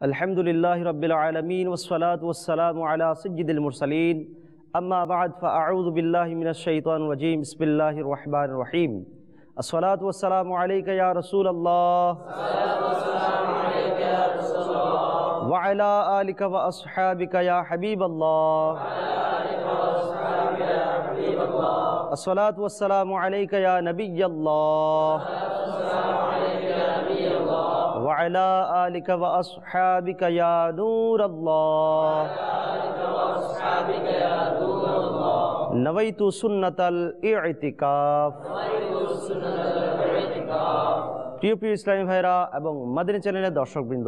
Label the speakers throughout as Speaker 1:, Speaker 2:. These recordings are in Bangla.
Speaker 1: الحمد للہ رب العالمین والصلاة والسلام على سجد المرسلین. اما بعد فاعوذ باللہ من الشیطان الرجیم. بسم اللہ الرحمن الرحیم. الصلاة والسلام علیکہ یا رسول اللہ. وعلا آلک و اصحابک یا حبیب اللہ. الصلاة والسلام علیکہ یا نبی اللہ. وعلى آلك وأصحابك يا نور الله نويت سنة الاعتكاف প্রিয় প্রিয় ইসলামী ভাইরা এবং মাদিনী চ্যানেলের দর্শকবৃন্দ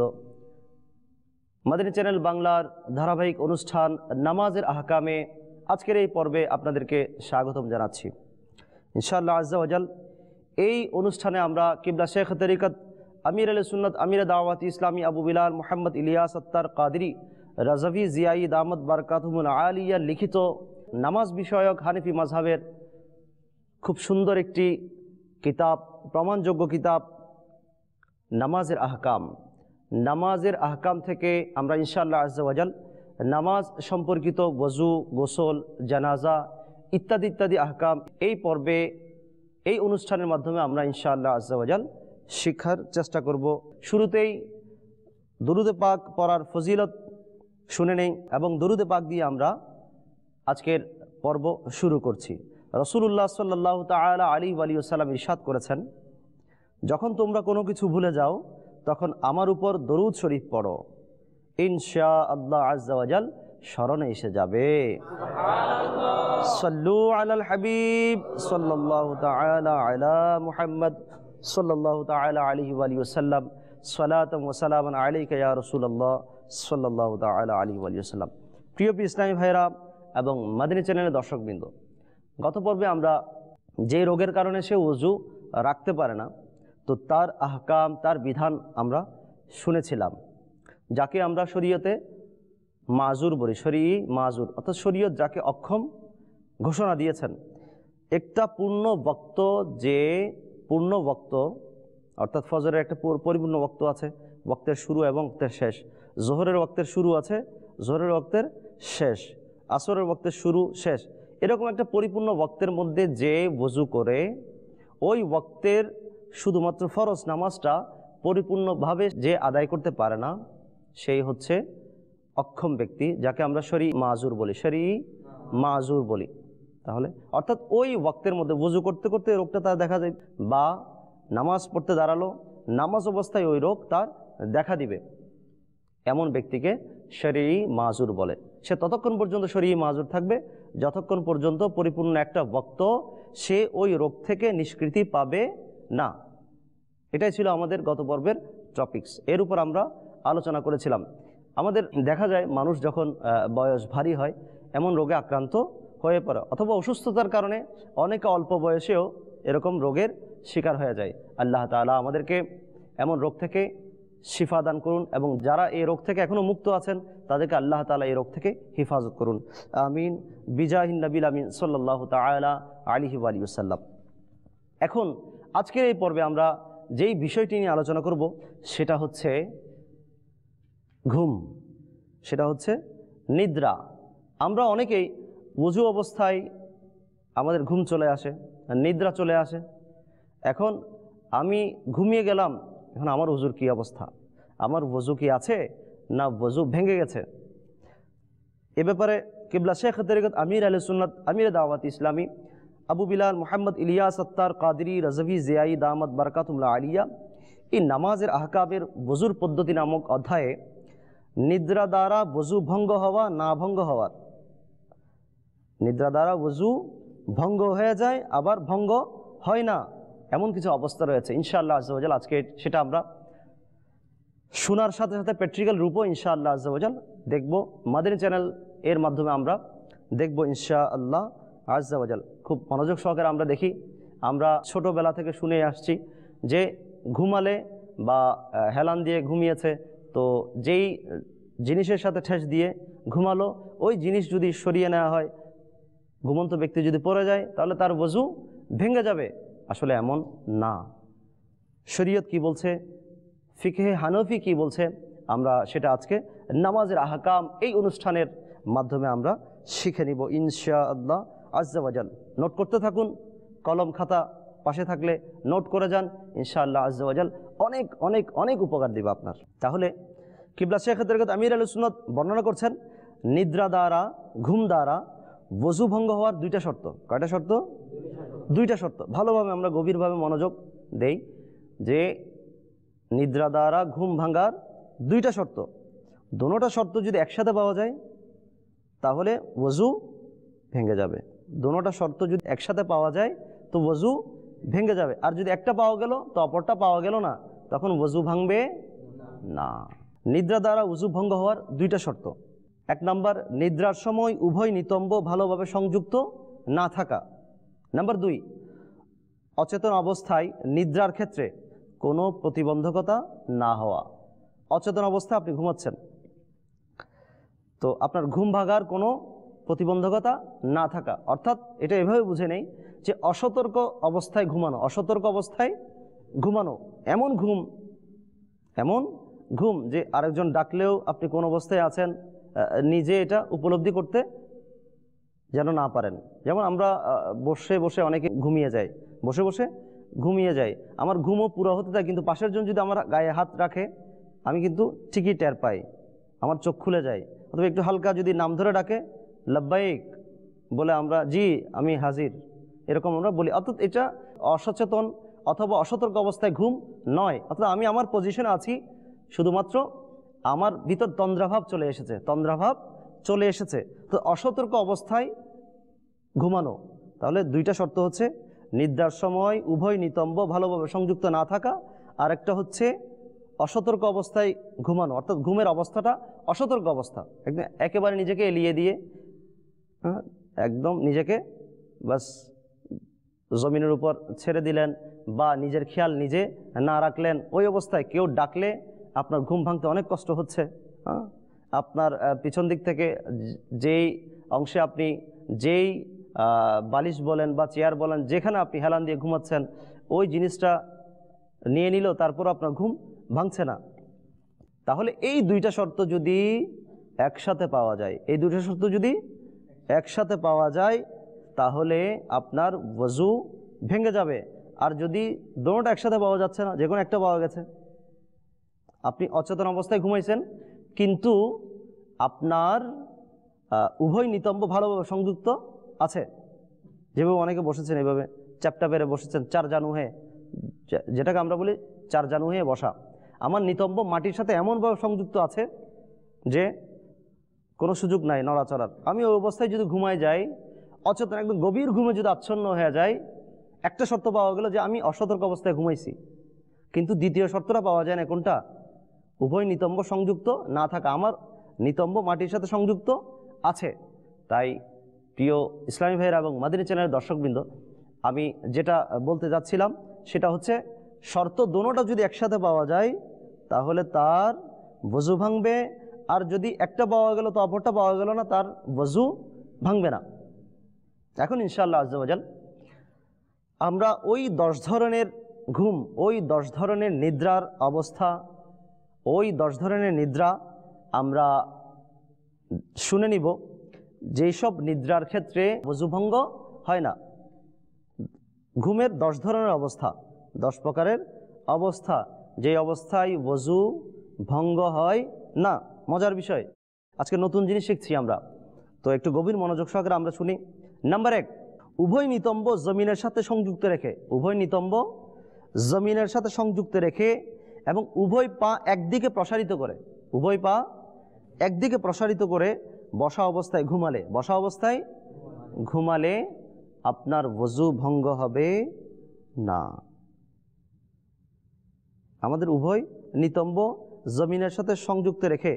Speaker 1: মাদিনী চ্যানেল বাংলার ধারাবাহিক অনুষ্ঠান নামাজের আহকামে আজকের এই পর্বে আপনাদেরকে স্বাগতম জানাচ্ছি ইনশাআল্লাহ আজ্জাওয়াজাল এই অনুষ্ঠানে আমরা কিবলা শেখ তরিকত আমির আলী সুন্নত, আমির দাওয়াত, ইসলামী আবু বিলাল, মোহাম্মদ ইলিয়াস আত্তার কাদরি, রাজাভি জিয়াই দামদ বারকাতমুল আলিয়া লিখিত নামাজ বিষয়ক হানিফি mazhabের খুব সুন্দর একটি কিতাব, প্রমাণযোগ্য কিতাব, নামাজের আহকাম। নামাজের আহকাম থেকে আমরা ইনশাআল্লাহ আজ্জাওয়াজাল নামাজ সম্পর্কিত ওযু, গোসল, জানাজা ইত্যাদি ইত্যাদি আহকাম এই পর্বে, এই অনুষ্ঠানের মাধ্যমে আমরা ইনশাআল্লাহ আজ্জাওয়াজাল শিক্ষার চেষ্টা করব। শুরুতেই দরুদে পাক পড়ার ফজিলত শুনে নেই এবং দরুদে পাক দিয়ে আমরা আজকের পর্ব শুরু করছি। রসুল্লাহ সাল্লাহ তালা আলী আলী সাল্লাম ইরশাদ করেছেন, যখন তোমরা কোনো কিছু ভুলে যাও, তখন আমার উপর দরুদ শরীফ পড়ো। ইনশা আল্লাহ আজাল স্মরণে এসে যাবে। সাল্লু আলাল হাবিব সাল্লাহ তালা আলা মুহাম্মদ সাল্লাহ তালা আলহি আলী ওসাল্লাম সালাতম ওসালাম আলিকা রসুল্লাহ সাল্লাহ তালা আলী আলী ওসাল্লাম প্রিয় প্রিয় ইসলামী ভাইরা এবং মাদিনী চ্যানেলের দর্শকবৃন্দ, গত পর্বে আমরা যে রোগের কারণে সে উজু রাখতে পারে না, তো তার আহকাম, তার বিধান আমরা শুনেছিলাম, যাকে আমরা শরীয়তে মাজুর বলি শরী মাজুর, অর্থাৎ শরীয়ত যাকে অক্ষম ঘোষণা দিয়েছেন। একটা পূর্ণ বক্ত যে পূর্ণ বক্ত অর্থাৎ ফজরের একটা পরিপূর্ণ বক্ত আছে বক্তের শুরু এবং বক্তের শেষ। জোহরের বক্তের শুরু আছে, জোহরের বক্তের শেষ। আসরের বক্তের শুরু, শেষ। এরকম একটা পরিপূর্ণ বক্তের মধ্যে যে বজু করে, ওই বক্তের শুধুমাত্র ফরজ নামাজটা পরিপূর্ণভাবে যে আদায় করতে পারে না, সেই হচ্ছে অক্ষম ব্যক্তি, যাকে আমরা শরী মাজুর বলি। শরী মাজুর বলি। তাহলে? অর্থাৎ ওই ওয়াক্তের মধ্যে বুঝু করতে করতে রোগটা তার দেখা যায়। বা নামাজ পড়তে দাঁড়াল, নামাজ অবস্থায় ওই রোগ তার দেখা দিবে। এমন ব্যক্তিকে শরী মাজুর বলে। সে ততক্ষণ পর্যন্ত শরী মাজুর থাকবে, যতক্ষণ পর্যন্ত পরিপূর্ণ একটা বক্ত সে ওই রোগ থেকে নিষ্কৃতি পাবে না। এটাই ছিল আমাদের গত পর্বের টপিকস এর উপর আমরা আলোচনা করেছিলাম। আমাদের দেখা যায় মানুষ যখন বয়স ভারী হয়, এমন রোগে আক্রান্ত হয়ে পড়ে, অথবা অসুস্থতার কারণে অনেকে অল্প বয়সেও এরকম রোগের শিকার হয়ে যায়। আল্লাহ তাআলা আমাদেরকে এমন রোগ থেকে শিফা দান করুন এবং যারা এই রোগ থেকে এখনও মুক্ত আছেন, তাদেরকে আল্লাহ তাআলা এই রোগ থেকে হিফাজত করুন। আমিন। বিজাহিন নবিল আমিন সাল্লাহ তালা আলিহি আলিউসাল্লাম এখন আজকের এই পর্বে আমরা যেই বিষয়টি নিয়ে আলোচনা করব, সেটা হচ্ছে ঘুম, সেটা হচ্ছে নিদ্রা। আমরা অনেকেই উজু অবস্থায় আমাদের ঘুম চলে আসে, নিদ্রা চলে আসে। এখন আমি ঘুমিয়ে গেলাম, এখন আমার উজুর কি অবস্থা? আমার ওজু কি আছে না ওজু ভেঙে গেছে? এ ব্যাপারে কিবলা শেখ তরিকত আমির আলী সুন্নত, আমির দাওয়াত ইসলামী, আবু বিলাল মোহাম্মদ ইলিয়াস সত্তার কাদরি রজভি জিয়াই দামদ বরকাতুল্লাহ আলিয়া, এই নামাজের আহকাবের বজুর পদ্ধতি নামক অধ্যায়ে নিদ্রা দ্বারা বজু ভঙ্গ হওয়া, না ভঙ্গ হওয়ার নিদ্রা দ্বারা বজু ভঙ্গ হয়ে যায়, আবার ভঙ্গ হয় না। এমন কিছু অবস্থা রয়েছে। ইনশাআল্লাহ আজল আজকে সেটা আমরা শোনার সাথে সাথে প্র্যাকটিক্যাল রূপও ইনশাআল্লাহ আজাল দেখব। মাদিনী চ্যানেল এর মাধ্যমে আমরা দেখব ইনশা আল্লাহ আজাল খুব মনোযোগ সহকারে আমরা দেখি। আমরা ছোটোবেলা থেকে শুনে আসছি যে ঘুমালে বা হেলান দিয়ে ঘুমিয়েছে, তো যেই জিনিসের সাথে ঠেস দিয়ে ঘুমালো, ওই জিনিস যদি সরিয়ে নেওয়া হয় ঘুমন্ত ব্যক্তি যদি পড়ে যায়, তাহলে তার বজু ভেঙে যাবে। আসলে এমন না। শরীয়ত কি বলছে? ফিকহে হানফি কি বলছে? আমরা সেটা আজকে নামাজের আহকাম এই অনুষ্ঠানের মাধ্যমে আমরা শিখে নিব ইনশা আল্লাহ আজ্জাওয়াজাল নোট করতে থাকুন, কলম খাতা পাশে থাকলে নোট করে যান, ইনশাআল্লাহ আজ্জাওয়াজাল অনেক অনেক অনেক উপকার দিবে আপনার। তাহলে কিবলা শেখ আমির আল সুনত বর্ণনা করছেন, নিদ্রা দ্বারা, ঘুম দ্বারা বজু ভঙ্গ হওয়ার দুইটা শর্ত। কয়টা শর্ত? দুইটা শর্ত। ভালোভাবে আমরা গভীরভাবে মনোযোগ দেই যে নিদ্রা দ্বারা ঘুম ভাঙ্গার দুইটা শর্ত। দোনোটা শর্ত যদি একসাথে পাওয়া যায়, তাহলে ওজু ভেঙে যাবে। দোনোটা শর্ত যদি একসাথে পাওয়া যায়, তো ওজু ভেঙে যাবে। আর যদি একটা পাওয়া গেল, তো অপরটা পাওয়া গেল না, তখন ওজু ভাঙবে না। নিদ্রা দ্বারা উজু ভঙ্গ হওয়ার দুইটা শর্ত। এক নাম্বার, নিদ্রার সময় উভয় নিতম্ব ভালোভাবে সংযুক্ত না থাকা। নাম্বার দুই, অচেতন অবস্থায় নিদ্রার ক্ষেত্রে কোনো প্রতিবন্ধকতা না হওয়া। অচেতন অবস্থায় আপনি ঘুমাচ্ছেন। তো আপনার ঘুম ভাগার কোনো প্রতিবন্ধকতা না থাকা। অর্থাৎ এটা এভাবে বুঝে নেই যে অসতর্ক অবস্থায় ঘুমানো, অসতর্ক অবস্থায় ঘুমানো এমন ঘুম এমন ঘুম যে আরেকজন ডাকলেও আপনি কোন অবস্থায় আছেন নিজে এটা উপলব্ধি করতে যেন না পারেন। যেমন আমরা বসে বসে অনেকে ঘুমিয়ে যাই বসে বসে ঘুমিয়ে যাই আমার ঘুমও পুরো হতে থাকে কিন্তু পাশের জন যদি আমার গায়ে হাত রাখে, আমি কিন্তু ঠিকই টের পাই। আমার চোখ খুলে যায়। অথবা একটু হালকা যদি নাম ধরে ডাকে, লব্বাইক, বলে আমরা, জি, আমি হাজির। এরকম আমরা বলি। অর্থাৎ এটা অসচেতন অথবা অসতর্ক অবস্থায় ঘুম নয়। অর্থাৎ আমি আমার পজিশনে আছি, শুধুমাত্র আমার ভিতর তন্দ্রাভাব চলে এসেছে, তন্দ্রাভাব চলে এসেছে। তো অসতর্ক অবস্থায় ঘুমানো। তাহলে দুইটা শর্ত হচ্ছে, নিদ্রার সময় উভয় নিতম্ব ভালোভাবে সংযুক্ত না থাকা আর একটা হচ্ছে অসতর্ক অবস্থায় ঘুমানো। অর্থাৎ ঘুমের অবস্থাটা অসতর্ক অবস্থা। একদম একেবারে নিজেকে এলিয়ে দিয়ে হ্যাঁ একদম নিজেকে বাস জমিনের উপর ছেড়ে দিলেন বা নিজের খেয়াল নিজে না রাখলেন, ওই অবস্থায় কেউ ডাকলে আপনার ঘুম ভাঙতে অনেক কষ্ট হচ্ছে হ্যাঁ? আপনার পিছন দিক থেকে যেই অংশে আপনি যেই বালিশ বলেন বা চেয়ার বলেন, যেখানে আপনি হেলান দিয়ে ঘুমাচ্ছেন, ওই জিনিসটা নিয়ে নিল, তারপর আপনার ঘুম ভাঙছে না। তাহলে এই দুইটা শর্ত যদি একসাথে পাওয়া যায়, এই দুইটা শর্ত যদি একসাথে পাওয়া যায়, তাহলে আপনার ওযু ভেঙে যাবে। আর যদি দোনোটা একসাথে পাওয়া যাচ্ছে না যে কোনো একটা পাওয়া গেছে। আপনি অচেতন অবস্থায় ঘুমাইছেন, কিন্তু আপনার উভয় নিতম্ব ভালোভাবে সংযুক্ত আছে। যেভাবে অনেকে বসেছেন এভাবে চ্যাপটা পেরে বসেছেন, চার জানু হয়ে যেটাকে আমরা বলি চার জানু হয়ে বসা। আমার নিতম্ব মাটির সাথে এমনভাবে সংযুক্ত আছে যে, কোনো সুযোগ নাই নড়াচড়ার। আমি ওই অবস্থায় যদি ঘুমায় যাই, অচেতন একদম গভীর ঘুমে যদি আচ্ছন্ন হয়ে যায় একটা শর্ত পাওয়া গেল যে আমি অসতর্ক অবস্থায় ঘুমাইছি। কিন্তু দ্বিতীয় শর্তটা পাওয়া যায় না কোনটা? উভয় নিতম্ব সংযুক্ত, না থাকা আমার নিতম্ব মাটির সাথে সংযুক্ত আছে। তাই প্রিয় ইসলামী ভাইয়েরা এবং মাদিনী চ্যানেলের দর্শকবৃন্দ, আমি যেটা বলতে যাচ্ছিলাম সেটা হচ্ছে, শর্ত দোনোটা যদি একসাথে পাওয়া যায়, তাহলে তার বজু ভাঙবে, আর যদি একটা পাওয়া গেল তো অপরটা পাওয়া গেল না, তার বজু ভাঙবে না। এখন ইনশাআল্লাহ আজ্জাল আমরা ওই দশ ধরনের ঘুম, ওই দশ ধরনের নিদ্রার অবস্থা ওই দশ ধরনের নিদ্রা আমরা শুনে নিব। যেই সব নিদ্রার ক্ষেত্রে বজুভঙ্গ হয় না, ঘুমের দশ ধরনের অবস্থা, দশ প্রকারের অবস্থা। যে অবস্থায় বজু ভঙ্গ হয় না, মজার বিষয়। আজকে নতুন জিনিস শিখছি আমরা। তো একটু গভীর মনোযোগ সহকারে আমরা শুনি। নাম্বার এক, উভয় নিতম্ব জমিনের সাথে সংযুক্ত রেখে, উভয় নিতম্ব জমিনের সাথে সংযুক্ত রেখে এবং উভয় পা একদিকে প্রসারিত করে, উভয় পা একদিকে প্রসারিত করে বসা অবস্থায় ঘুমালে, বসা অবস্থায় ঘুমালে আপনার বজু ভঙ্গ হবে না। আমাদের উভয় নিতম্ব জমিনের সাথে সংযুক্ত রেখে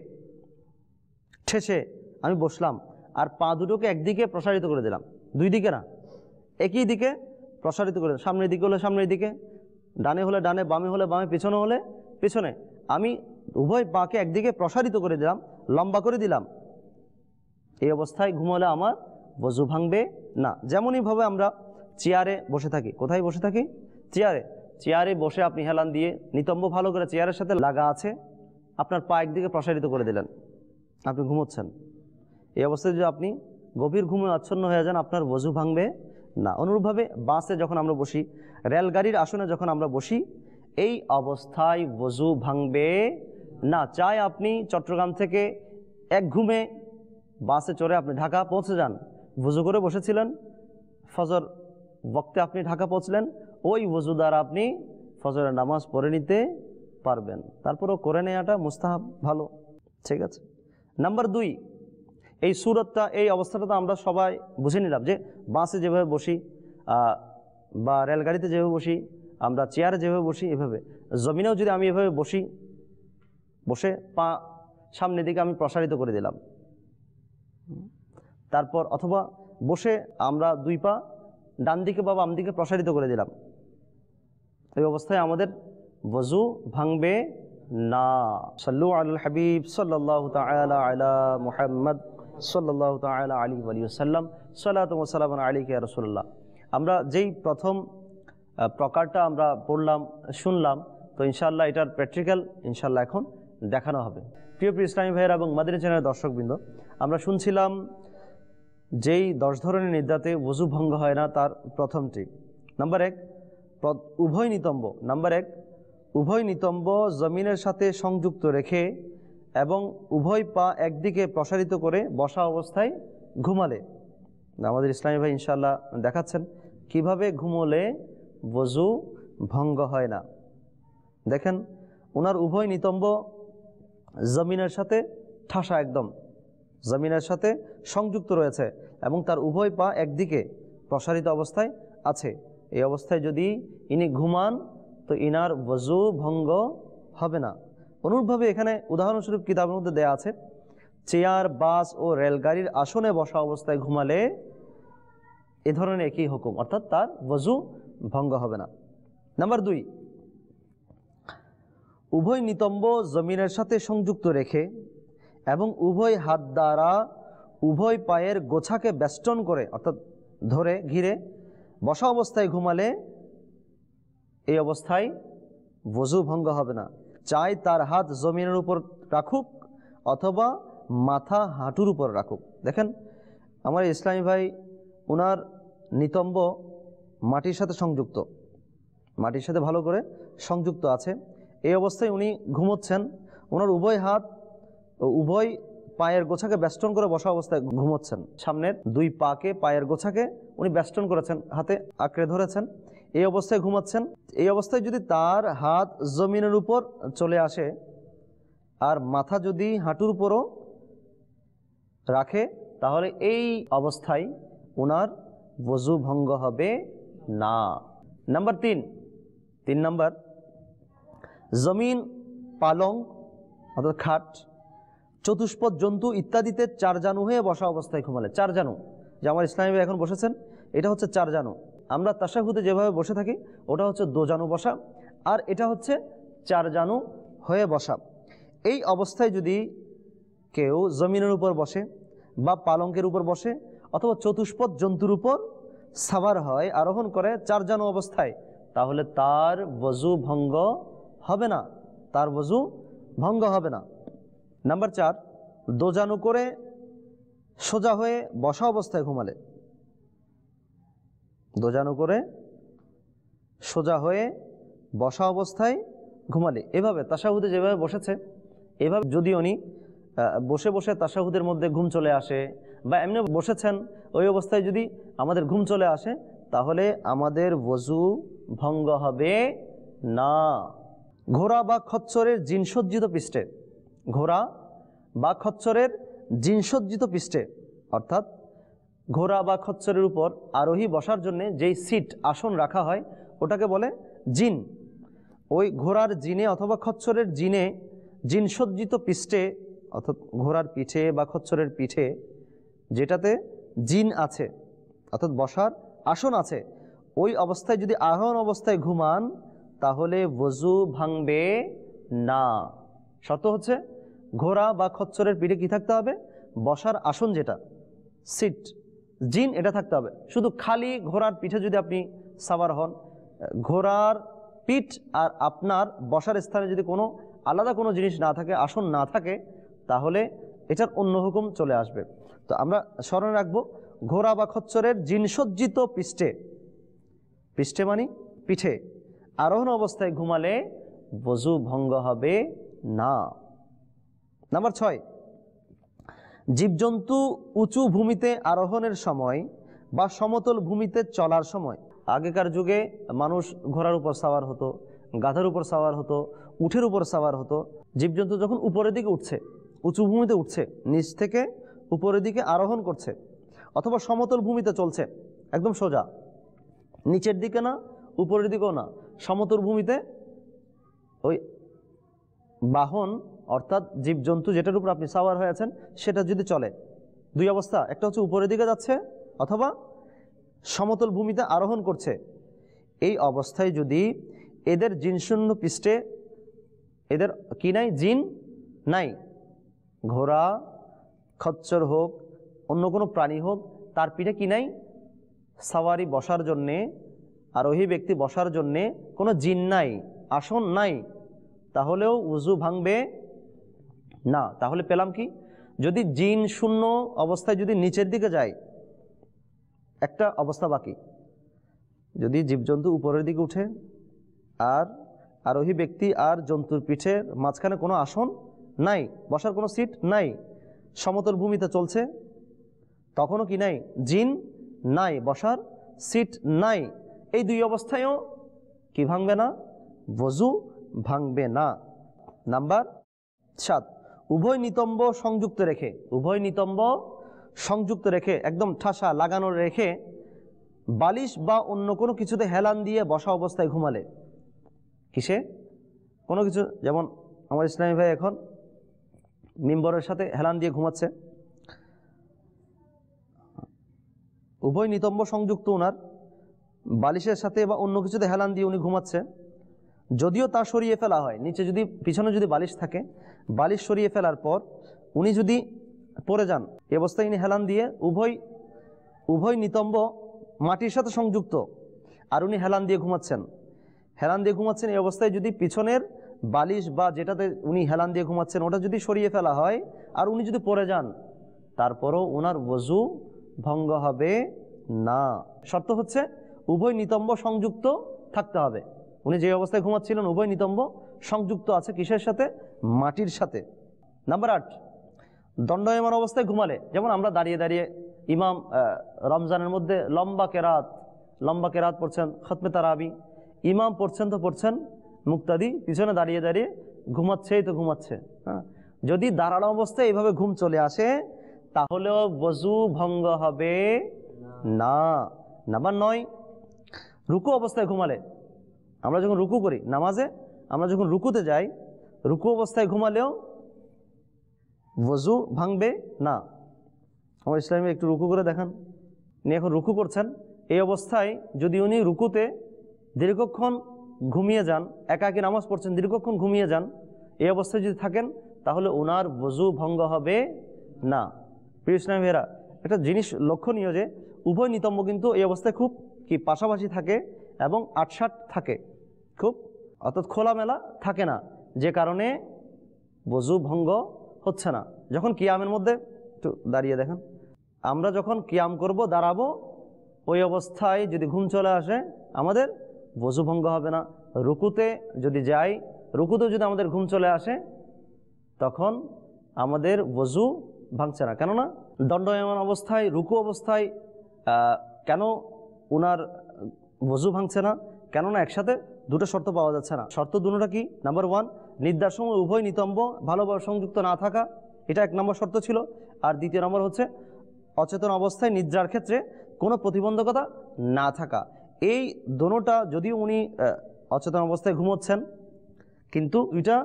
Speaker 1: ঠেসে আমি বসলাম, আর পা দুটোকে একদিকে প্রসারিত করে দিলাম। দুই দিকে না, একই দিকে প্রসারিত করে সামনের দিকে হলে সামনের দিকে ডানে হলে ডানে, বামে হলে বামে, পেছনে হলে পেছনে। আমি উভয় পাকে একদিকে প্রসারিত করে দিলাম, লম্বা করে দিলাম। এই অবস্থায় ঘুমালে আমার বজু ভাঙবে না। যেমনইভাবে আমরা চেয়ারে বসে থাকি। কোথায় বসে থাকি? চেয়ারে। চেয়ারে বসে আপনি হেলান দিয়ে নিতম্ব ভালো করে চেয়ারের সাথে লাগা আছে, আপনার পা একদিকে প্রসারিত করে দিলেন। আপনি ঘুমোচ্ছেন। এই অবস্থায় যদি আপনি গভীর ঘুমে আচ্ছন্ন হয়ে যান, আপনার বজু ভাঙবে না। অনুরূপভাবে বাসে যখন আমরা বসি রেলগাড়ির আসনে যখন আমরা বসি, এই অবস্থায় বজু ভাঙবে না। চাই আপনি চট্টগ্রাম থেকে এক ঘুমে বাসে চড়ে আপনি ঢাকা পৌঁছে যান। বজু করে বসেছিলেন, ফজর বক্তে আপনি ঢাকা পৌঁছলেন, ওই ওজু দ্বারা আপনি ফজরের নামাজ পড়ে নিতে পারবেন। তারপরও করে নেওয়াটা মুস্তাহাব ভালো, ঠিক আছে। নাম্বার দুই, এই সুরতটা, এই অবস্থাটা তো আমরা সবাই বুঝে নিলাম যে বাসে যেভাবে বসি বা রেলগাড়িতে যেভাবে বসি, আমরা চেয়ারে যেভাবে বসি, এভাবে। জমিনেও যদি আমি এভাবে বসি, বসে পা সামনের দিকে আমি প্রসারিত করে দিলাম। তারপর অথবা বসে আমরা দুই পা ডান দিকে বা বাম দিকে প্রসারিত করে দিলাম। এই অবস্থায় আমাদের বজু ভাঙবে না। সাল্লু আল হাবিব সাল্লাহ তালা আলা মুহাম্মদ সাল্লাহ আলী আলী সাল্লাম সাল্লাহ আলী কে রসুল্লাহ আমরা যেই প্রথম প্রকারটা আমরা পড়লাম, শুনলাম, তো ইনশাল্লাহ এটার প্র্যাকটিক্যাল ইনশাল্লাহ এখন দেখানো হবে। প্রিয় প্রিয় ইসলামী ভাইয়ের এবং মাদিনী চ্যানেলের দর্শকবৃন্দ, আমরা শুনছিলাম যেই দশ ধরনের নিদ্রাতে ওজু ভঙ্গ হয় না তার প্রথমটি। নাম্বার এক উভয় নিতম্ব। নাম্বার এক, উভয় নিতম্ব জমিনের সাথে সংযুক্ত রেখে এবং উভয় পা একদিকে প্রসারিত করে বসা অবস্থায় ঘুমালে। আমাদের ইসলামী ভাই ইনশাল্লাহ দেখাচ্ছেন। কীভাবে ঘুমোলে বজু ভঙ্গ হয় না? দেখেন ওনার উভয় নিতম্ব জমিনের সাথে ঠাসা একদম। জমিনের সাথে সংযুক্ত রয়েছে এবং তার উভয় পা একদিকে প্রসারিত অবস্থায় আছে। এই অবস্থায় যদি ইনি ঘুমান, তো ইনার বজু ভঙ্গ হবে না। অনুরূপভাবে এখানে উদাহরণস্বরূপ কিতাবের মধ্যে দেয়া আছে, চেয়ার, বাস ও রেলগাড়ির আসনে বসা অবস্থায় ঘুমালে এ ধরনের একই হুকুম, অর্থাৎ তার বজু ভঙ্গ হবে না। নাম্বার দুই, উভয় নিতম্ব জমিনের সাথে সংযুক্ত রেখে এবং উভয় হাত দ্বারা উভয় পায়ের গোছাকে বেষ্টন করে, অর্থাৎ ধরে ঘিরে বসা অবস্থায় ঘুমালে এই অবস্থায় বজু ভঙ্গ হবে না। চাই তার হাত জমিনের উপর রাখুক অথবা মাথা হাঁটুর উপর রাখুক। দেখেন, আমার ইসলামী ভাই ওনার নিতম্ব মাটির সাথে সংযুক্ত। মাটির সাথে ভালো করে সংযুক্ত আছে। এই অবস্থায় উনি ঘুমোচ্ছেন। ওনার উভয় হাত উভয় পায়ের গোছাকে বেষ্টন করে বসা অবস্থায় ঘুমোচ্ছেন। সামনের দুই পাকে পায়ের গোছাকে উনি বেষ্টন করেছেন, হাতে আঁকড়ে ধরেছেন। এই অবস্থায় ঘুমাচ্ছেন। এই অবস্থায় যদি তার হাত জমিনের উপর চলে আসে আর মাথা যদি হাঁটুর উপরও রাখে, তাহলে এই অবস্থায় ওনার বজু ভঙ্গ হবে না নাম্বার তিন তিন নাম্বার জমিন পালং অর্থাৎ খাট চতুষ্পদ জন্তু ইত্যাদিতে চার জানু হয়ে বসা অবস্থায় ঘুমালে। চার জানু। যে আমার ইসলামী এখন বসেছেন, এটা হচ্ছে চার জানু। আমরা তাসাহুদে যেভাবে বসে থাকি, ওটা হচ্ছে দো জানু বসা। আর এটা হচ্ছে চার জানু হয়ে বসা। এই অবস্থায় যদি কেউ জমিনের উপর বসে বা পালঙ্কের উপর বসে অথবা চতুষ্পদ জন্তুর উপর সাবার হয়, আরোহণ করে চার জানু অবস্থায়, তাহলে তার বজু ভঙ্গ হবে না। তার বজু ভঙ্গ হবে না। নাম্বার চার, দোজানু করে সোজা হয়ে বসা অবস্থায় ঘুমালে। দোজানু করে সোজা হয়ে বসা অবস্থায় ঘুমালে। এভাবে তাসাহুদে যেভাবে বসেছে, এভাবে যদি উনি বসে বসে তাসাহুদের মধ্যে ঘুম চলে আসে বা এমনি বসেছেন, ওই অবস্থায় যদি আমাদের ঘুম চলে আসে, তাহলে আমাদের বজু ভঙ্গ হবে না। ঘোড়া বা খচ্চরের জিনসজ্জিত পৃষ্ঠে, ঘোড়া বা খচ্চরের জিনসজ্জিত পৃষ্ঠে, অর্থাৎ ঘোড়া বা খচ্চরের উপর আরোহী বসার জন্য যেই সিট, আসন রাখা হয়, ওটাকে বলে জিন। ওই ঘোড়ার জিনে অথবা খচ্চরের জিনে জিনসজ্জিত পৃষ্ঠে, অর্থাৎ ঘোড়ার পিঠে বা খচ্চরের পিঠে যেটাতে জিন আছে, অর্থাৎ বসার আসন আছে, ওই অবস্থায় যদি আরোহণ অবস্থায় ঘুমান, তাহলে বজু ভাঙবে না। শর্ত হচ্ছে, ঘোড়া বা খচ্চরের পিঠে কি থাকতে হবে? বসার আসন যেটা, সিট, জিন এটা থাকতে হবে। শুধু খালি ঘোড়ার পিঠে যদি আপনি সাবার হন, ঘোড়ার পিঠ আর আপনার বসার স্থানে যদি কোনো আলাদা কোনো জিনিস না থাকে, আসন না থাকে, তাহলে এটার অন্য হুকুম চলে আসবে। তো আমরা স্মরণে রাখব, ঘোড়া বা খচ্চরের জিনসজ্জিত পৃষ্ঠে। পৃষ্ঠে মানে? পিঠে। আরোহণ অবস্থায় ঘুমালে বজু ভঙ্গ হবে না। নাম্বার ছয়। জীবজন্তু উঁচু ভূমিতে আরোহণের সময় বা সমতল ভূমিতে চলার সময়। আগেকার যুগে মানুষ ঘোড়ার উপর সাওয়ার হতো, গাধার উপর সাওয়ার হতো, উঠের উপর সাওয়ার হতো। জীবজন্তু যখন উপরের দিকে উঠছে, উঁচু ভূমিতে উঠছে, নিচ থেকে উপরের দিকে আরোহণ করছে অথবা সমতল ভূমিতে চলছে, একদম সোজা। নিচের দিকে না, উপরের দিকেও না, সমতল ভূমিতে ওই বাহন অর্থাৎ জীবজন্তু যেটার উপর আপনি সাওয়ার হয়ে আছেন, সেটা যদি চলে। দুই অবস্থা, একটা হচ্ছে উপরের দিকে যাচ্ছে অথবা সমতল ভূমিতে আরোহণ করছে। এই অবস্থায় যদি এদের জিনশূন্য পৃষ্ঠে, এদের কি নাই? জিন নাই। ঘোড়া খচ্চর হোক, অন্য কোনো প্রাণী হোক, তার পিঠে কি নাই? সাওয়ারি বসার জন্যে আরোহী ব্যক্তি বসার জন্যে কোনো জিন নাই, আসন নাই, তাহলেও উজু ভাঙবে না। তাহলে পেলাম কি? যদি জিন শূন্য অবস্থায় যদি নিচের দিকে যায়, একটা অবস্থা বাকি। যদি জীবজন্তু উপরের দিকে উঠে আর আরোহী ব্যক্তি আর জন্তুর পিঠের মাঝখানে কোনো আসন নাই, বসার কোনো সিট নাই সমতল ভূমিতে চলছে, তখনও কি নাই? জিন নাই, বসার সিট নাই। এই দুই অবস্থায়ও কি ভাঙবে না? বজু ভাঙবে না। নাম্বার সাত, উভয় নিতম্ব সংযুক্ত রেখে, উভয় নিতম্ব সংযুক্ত রেখে, একদম ঠাসা লাগানো রেখে বালিশ বা অন্য কোনো কিছুতে হেলান দিয়ে বসা অবস্থায় ঘুমালে। কিসে? কোনো কিছু, যেমন আমার ইসলামী ভাই এখন মিম্বরের সাথে হেলান দিয়ে ঘুমাচ্ছে। উভয় নিতম্ব সংযুক্ত ওনার বালিশের সাথে বা অন্য কিছুতে হেলান দিয়ে উনি ঘুমাচ্ছে। যদিও তা সরিয়ে ফেলা হয়। নিচে যদি, পিছনে যদি বালিশ থাকে, বালিশ সরিয়ে ফেলার পর উনি যদি পড়ে যান, এ অবস্থায় ইনি হেলান দিয়ে উভয় উভয় নিতম্ব মাটির সাথে সংযুক্ত। আর উনি হেলান দিয়ে ঘুমাচ্ছেন। হেলান দিয়ে ঘুমাচ্ছেন এই অবস্থায় যদি পিছনের বালিশ বা যেটাতে উনি হেলান দিয়ে ঘুমাচ্ছেন, ওটা যদি সরিয়ে ফেলা হয়, আর উনি যদি পড়ে যান, তারপরও ওনার বজু ভঙ্গ হবে না। শর্ত হচ্ছে, উভয় নিতম্ব সংযুক্ত থাকতে হবে। উনি যে অবস্থায় ঘুমাচ্ছিলেন, উভয় নিতম্ব সংযুক্ত আছে কিসের সাথে? মাটির সাথে। নাম্বার আট, দণ্ডায়মান অবস্থায় ঘুমালে, যেমন আমরা দাঁড়িয়ে দাঁড়িয়ে ইমাম রমজানের মধ্যে লম্বা কেরাত লম্বা কেরাত পড়ছেন খতমে তারাবি, ইমাম পড়ছেন তো পড়ছেন মুক্তাদি পিছনে দাঁড়িয়ে দাঁড়িয়ে ঘুমাচ্ছেই তো ঘুমাচ্ছে। হ্যাঁ? যদি দাঁড়ানো অবস্থায় এইভাবে ঘুম চলে আসে, তাহলেও বজু ভঙ্গ হবে না। নাম্বার নয়, রুকু অবস্থায় ঘুমালে, আমরা যখন রুকু করি নামাজে, আমরা যখন রুকুতে যাই, রুকু অবস্থায় ঘুমালেও বজু ভাঙবে না। আমার ইসলামী একটু রুকু করে দেখান। উনি এখন রুকু করছেন। এই অবস্থায় যদি উনি রুকুতে দীর্ঘক্ষণ ঘুমিয়ে যান একা একাকি নামাজ পড়ছেন, দীর্ঘক্ষণ ঘুমিয়ে যান, এই অবস্থায় যদি থাকেন, তাহলে ওনার বজু ভঙ্গ হবে না। প্রিয় ইসলাম ভেরা একটা জিনিস লক্ষণীয় যে, উভয় নিতম্ব কিন্তু এই অবস্থায় খুব কি পাশাপাশি থাকে এবং আটসাট থাকে, খুব, অর্থাৎ খোলামেলা থাকে না, যে কারণে বজু ভঙ্গ হচ্ছে না। যখন কিয়ামের মধ্যে, একটু দাঁড়িয়ে দেখেন, আমরা যখন কিয়াম করব, দাঁড়াবো, ওই অবস্থায় যদি ঘুম চলে আসে, আমাদের ভঙ্গ হবে না। রুকুতে যদি যাই রুকুতে যদি আমাদের ঘুম চলে আসে, তখন আমাদের বজু ভাঙছে না। কেননা দণ্ডায়মান অবস্থায়, রুকু অবস্থায় কেন ওনার বজু ভাঙছে না? কেননা একসাথে দুটো শর্ত পাওয়া যাচ্ছে না। শর্ত দুটোটা কি? নাম্বার ওয়ান নিদ্রার সময় উভয় নিতম্ব ভালোভাবে সংযুক্ত না থাকা, এটা এক নম্বর শর্ত ছিল। আর দ্বিতীয় নম্বর হচ্ছে, অচেতন অবস্থায় নিদ্রার ক্ষেত্রে কোনো প্রতিবন্ধকতা না থাকা। এই দোনোটা যদিও উনি অচেতন অবস্থায় ঘুমোচ্ছেন, কিন্তু এটা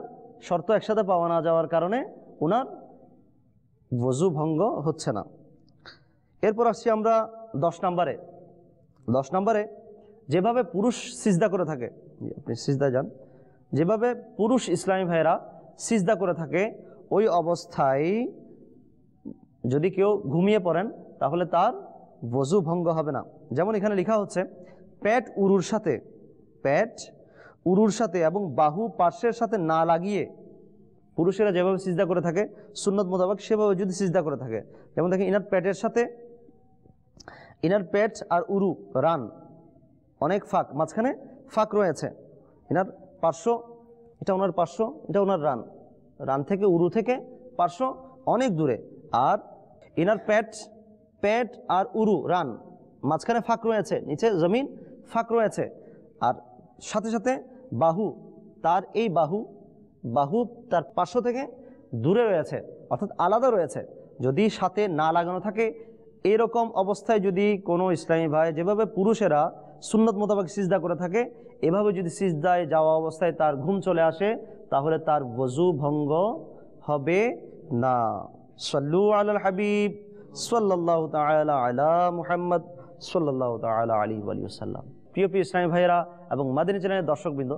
Speaker 1: শর্ত একসাথে পাওয়া না যাওয়ার কারণে ওনার বজু ভঙ্গ হচ্ছে না। এরপর আসছি আমরা দশ নম্বরে। দশ নম্বরে, যেভাবে পুরুষ সিজদা করে থাকে, আপনি সিজদা যান, যেভাবে পুরুষ ইসলামী ভাইরা সিজদা করে থাকে, ওই অবস্থায় যদি কেউ ঘুমিয়ে পড়েন, তাহলে তার বজু ভঙ্গ হবে না। যেমন এখানে লেখা হচ্ছে পেট উরুর সাথে পেট উরুর সাথে এবং বাহু পার্শ্বের সাথে না লাগিয়ে পুরুষেরা যেভাবে সিজদা করে থাকে, সুন্নত মোতাবেক সেভাবে যদি সিজদা করে থাকে। যেমন দেখেন, ইনার পেটের সাথে, ইনার পেট আর উরু, রান, অনেক ফাঁক, মাঝখানে ফাঁক রয়েছে। এনার পার্শ্ব, এটা ওনার পার্শ্ব, এটা ওনার রান। রান থেকে, উরু থেকে পার্শ্ব অনেক দূরে। আর ইনার পেট পেট আর উরু, রান, মাঝখানে ফাঁক রয়েছে, নিচে জমিন ফাঁক রয়েছে। আর সাথে সাথে বাহু, তার এই বাহু বাহু তার পার্শ্ব থেকে দূরে রয়েছে, অর্থাৎ আলাদা রয়েছে। যদি সাথে না লাগানো থাকে, এরকম অবস্থায় যদি কোনো ইসলামী ভাই, যেভাবে পুরুষেরা সুন্নত মোতাবেক সিজদা করে থাকে, এভাবে যদি সিজদায় যাওয়া অবস্থায় তার ঘুম চলে আসে, তাহলে তার বজু ভঙ্গ হবে না। সল্লু আল হাবিব সাল্লাহ আলা মুহাম্মদ সাল্লাহ তালা আলী আলিয়াল্লাম প্রিয় প্রিয় ইসলামী ভাইয়েরা এবং মাদিনী চ্যানেলের দর্শকবৃন্দ,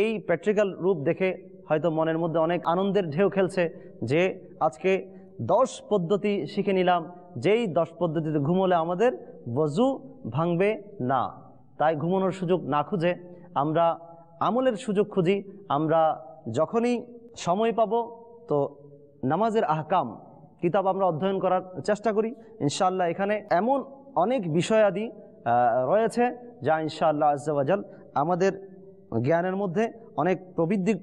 Speaker 1: এই প্র্যাকটিক্যাল রূপ দেখে হয়তো মনের মধ্যে অনেক আনন্দের ঢেউ খেলছে যে আজকে দশ পদ্ধতি শিখে নিলাম, যেই দশ পদ্ধতিতে ঘুমোলে আমাদের বজু ভাঙবে না। তাই ঘুমানোর সুযোগ না খুঁজে আমরা আমলের সুযোগ খুঁজি, আমরা যখনই সময় পাব তো নামাজের আহকাম, কিতাব আমরা অধ্যয়ন করার চেষ্টা করি। ইনশাল্লাহ এখানে এমন অনেক বিষয়াদি রয়েছে, যা ইনশাআল্লাহ আজ্জাওয়াজাল আমাদের জ্ঞানের মধ্যে অনেক প্রবৃদ্ধি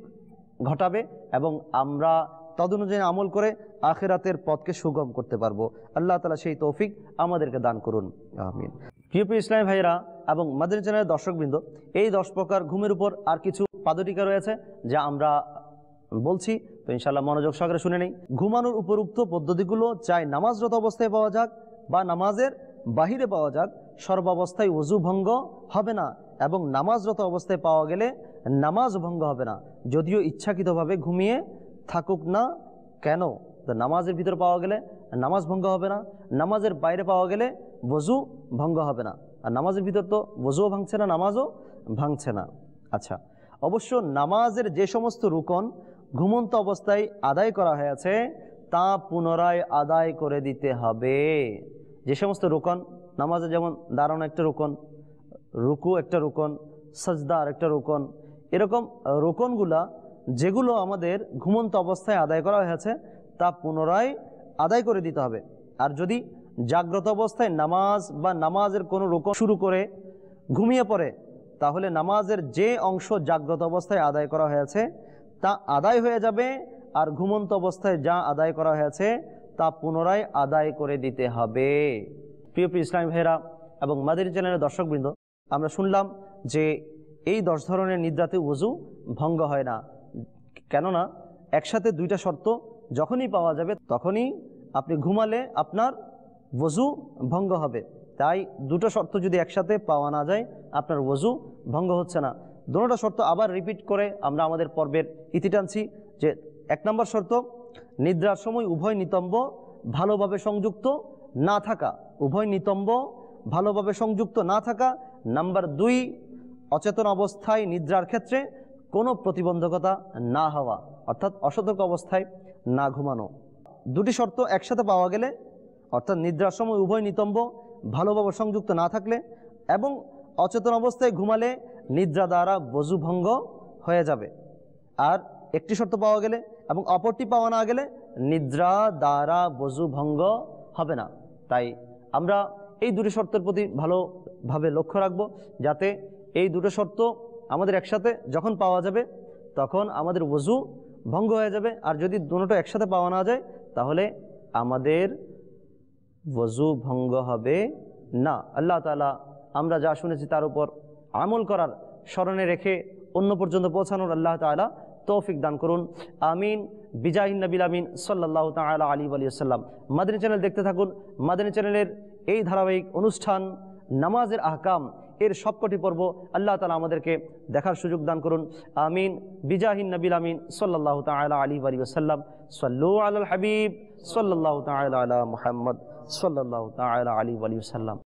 Speaker 1: ঘটাবে এবং আমরা তদনুযায়ী আমল করে আখেরাতের পথকে সুগম করতে পারব। আল্লাহ তালা সেই তৌফিক আমাদেরকে দান করুন। আহমিন প্রিয় ইসলামী ভাইরা এবং মাদানী চ্যানেলের দর্শকবৃন্দ, এই দশ প্রকার ঘুমের উপর আর কিছু পাদটিকা রয়েছে যা আমরা বলছি, তো ইনশাল্লাহ মনোযোগ সহকারে শুনে নেই। ঘুমানোর উপরুক্ত পদ্ধতিগুলো চাই নামাজরত অবস্থায় পাওয়া যাক বা নামাজের বাহিরে পাওয়া যাক, সর্বাবস্থায় ওজু ভঙ্গ হবে না এবং নামাজরত অবস্থায় পাওয়া গেলে নামাজ ভঙ্গ হবে না। যদিও ইচ্ছাকৃতভাবে ঘুমিয়ে থাকুক না, কেন? নামাজের ভিতর পাওয়া গেলে নামাজ ভঙ্গ হবে না, নামাজের বাইরে পাওয়া গেলে বজু ভঙ্গ হবে না। আর নামাজের ভিতর তো বজুও ভাঙছে না, নামাজও ভাঙছে না। আচ্ছা অবশ্য নামাজের যে সমস্ত রুকন ঘুমন্ত অবস্থায় আদায় করা হয়েছে, তা পুনরায় আদায় করে দিতে হবে। যে সমস্ত রোকন, নামাজে যেমন দাঁড়ানো একটা রোকন, রুকু একটা রোকন, সজদা আর একটা রোকন, এরকম রোকনগুলা যেগুলো আমাদের ঘুমন্ত অবস্থায় আদায় করা হয়েছে, তা পুনরায় আদায় করে দিতে হবে। আর যদি জাগ্রত অবস্থায় নামাজ বা নামাজের কোনো রোকন শুরু করে ঘুমিয়ে পড়ে, তাহলে নামাজের যে অংশ জাগ্রত অবস্থায় আদায় করা হয়েছে, তা আদায় হয়ে যাবে। আর ঘুমন্ত অবস্থায় যা আদায় করা হয়েছে তা পুনরায় আদায় করে দিতে হবে। প্রিয় প্রিয় ইসলামী ভাইরা এবং মাদির চ্যানেলের দর্শকবৃন্দ, আমরা শুনলাম যে এই দশ ধরনের নিদ্রাতে উজু ভঙ্গ হয় না। কেননা, একসাথে দুইটা শর্ত যখনই পাওয়া যাবে তখনই আপনি ঘুমালে আপনার ওজু ভঙ্গ হবে। তাই দুটো শর্ত যদি একসাথে পাওয়া না যায়, আপনার ওজু ভঙ্গ হচ্ছে না। দুটোটা শর্ত আবার রিপিট করে আমরা আমাদের পর্বের ইতি টানছি যে এক নম্বর শর্ত নিদ্রার সময় উভয় নিতম্ব, ভালোভাবে সংযুক্ত, না থাকা, উভয় নিতম্ব, ভালোভাবে সংযুক্ত, না থাকা, নাম্বার দুই, অচেতন অবস্থায় নিদ্রার ক্ষেত্রে কোনো প্রতিবন্ধকতা না হওয়া, অর্থাৎ অসতর্ক অবস্থায় না ঘুমানো। দুটি শর্ত একসাথে পাওয়া গেলে, অর্থাৎ নিদ্রার সময় উভয় নিতম্ব, ভালোভাবে সংযুক্ত না থাকলে এবং অচেতন অবস্থায় ঘুমালে নিদ্রা দ্বারা বজুভঙ্গ হয়ে যাবে। আর একটি শর্ত পাওয়া গেলে এবং অপরটি পাওয়া না গেলে নিদ্রা, দ্বারা, বজু, ভঙ্গ হবে না। তাই আমরা এই দুটো শর্তের প্রতি ভালোভাবে লক্ষ্য রাখব যাতে এই দুটো শর্ত আমাদের একসাথে যখন পাওয়া যাবে, তখন আমাদের ওজু ভঙ্গ হয়ে যাবে। আর যদি দুটো একসাথে পাওয়া না যায়, তাহলে আমাদের ওজু ভঙ্গ হবে না। আল্লাহ তালা আমরা যা শুনেছি তার উপর আমল করার স্মরণে রেখে অন্য পর্যন্ত পৌঁছানোর আল্লাহ তালা তৌফিক দান করুন। আমিন। বিজাহিন নবিল আমিন সাল্লাহ তালা আলী আলিয়াল্লাম মাদিনী চ্যানেল দেখতে থাকুন। মাদিনী চ্যানেলের এই ধারাবাহিক অনুষ্ঠান, নামাজের আহকাম, এর সবকটি পর্ব আল্লাহ তালা আমাদেরকে দেখার সুযোগ দান করুন। আমিন। বিজাহিন নবিল আমিন সাল্লাহ তালা আলী আলিয়াল্লাম সাল্লু আল হাবিব সাল্লাহ তালা আলা মুহাম্মদ সাল্লাহ তালা আলী আলিয়াল্লাম